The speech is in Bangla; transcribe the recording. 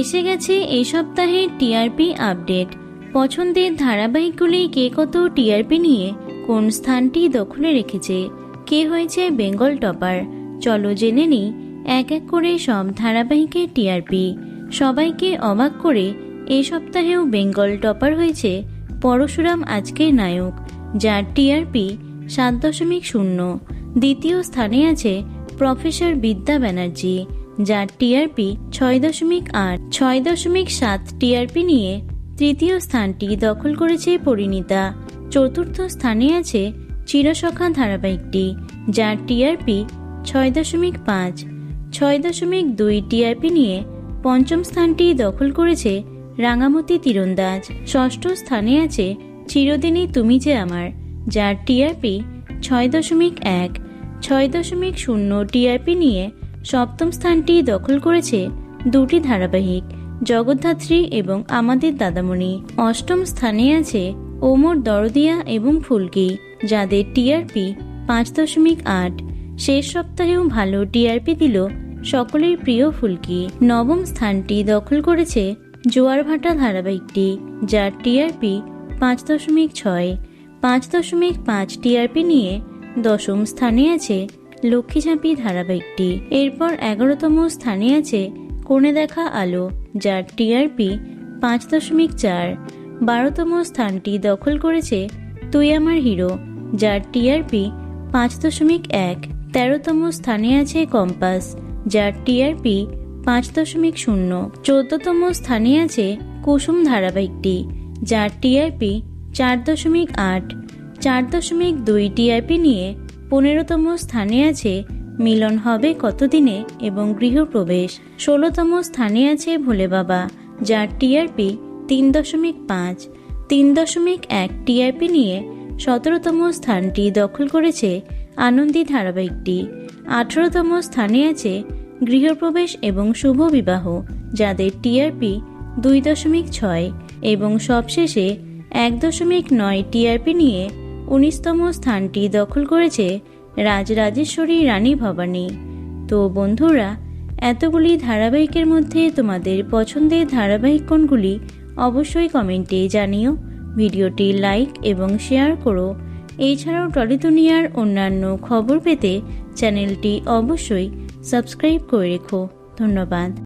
এসে গেছে এই সপ্তাহের টিআরপি আপডেট। পছন্দের ধারাবাহিকগুলি কে কত টিআরপি নিয়ে, কোন স্থানটি দখলে রেখেছে, কে হয়েছে বেঙ্গল টপার, চলো জেনে নিই, এক এক করে সব ধারাবাহিকের টিআরপি সবাইকে অবাক করে এই সপ্তাহেও বেঙ্গল টপার হয়েছে পরশুরাম আজকের নায়ক, যার টিআরপি সাত দশমিক শূন্য। দ্বিতীয় স্থানে আছে প্রফেসর বিদ্যা ব্যানার্জি। যার টিআরপি ছয় দশমিক আট, ছয় দশমিক সাত টিআরপি নিয়ে তৃতীয় স্থানটি দখল করেছে পরিণীতা। চতুর্থ স্থানে আছে চিরসখা ধারাবাহিকটি, যার টিআরপি ছয় দশমিক পাঁচ, ছয় দশমিক দুই টিআরপি নিয়ে পঞ্চম স্থানটি দখল করেছে রাঙামতি তীরন্দাজ। ষষ্ঠ স্থানে আছে চিরদিনই তুমি যে আমার, যার টিআরপি ছয় দশমিক এক, ছয় দশমিক শূন্য টিআরপি নিয়ে সপ্তম স্থানটি দখল করেছে দুটি ধারাবাহিক, জগদ্ধাত্রী এবং আমাদের দাদামণি। অষ্টম স্থানে আছে ওমর দরদিয়া এবং ফুলকি, যাদের টিআরপি পাঁচ দশমিক আট। শেষ সপ্তাহেও ভালো টিআরপি দিল সকলের প্রিয় ফুলকি। নবম স্থানটি দখল করেছে জোয়ারভাটা ধারাবাহিকটি, যার টিআরপি পাঁচ দশমিক ছয়। পাঁচ দশমিক পাঁচ টিআরপি নিয়ে দশম স্থানে আছে লক্ষ্মীঝাঁপি ধারাবাহিকটি। এরপর এগারোতম স্থানে আছে কোণে দেখা আলো, যার টিআরপি পাঁচ দশমিক চার। বারোতম স্থানটি দখল করেছে তুই আমার হিরো, যার টিআরপি পাঁচ দশমিক এক। তেরোতম স্থানে আছে কম্পাস, যার টিআরপি পাঁচ দশমিক শূন্য। চোদ্দতম স্থানে আছে কুসুম ধারাবাহিকটি, যার টিআরপি চার দশমিক আট। চার দশমিক দুই টিআরপি নিয়ে পনেরোতম স্থানে আছে, মিলন হবে কতদিনে এবং গৃহপ্রবেশ? ষোলোতম স্থানে আছে ভোলে বাবা, যার টিআরপি তিন দশমিক পাঁচ। তিন দশমিক এক টিআরপি নিয়ে সতেরোতম স্থানটি দখল করেছে আনন্দী ধারাবাহিকটি। আঠারোতম স্থানে আছে গৃহপ্রবেশ এবং শুভ বিবাহ, যাদের টিআরপি দুই দশমিক ছয় এবং সবশেষে এক দশমিক নয় টিআরপি নিয়ে উনিশতম স্থানটি দখল করেছে রাজরাজেশ্বরী রানী ভবানী। তো বন্ধুরা, এতগুলি ধারাবাহিকের মধ্যে তোমাদের পছন্দের ধারাবাহিক কোনগুলি অবশ্যই কমেন্টে জানিও, ভিডিওটি লাইক এবং শেয়ার করো। এছাড়াও টলি দুনিয়ার অন্যান্য খবর পেতে চ্যানেলটি অবশ্যই সাবস্ক্রাইব করে রেখো। ধন্যবাদ।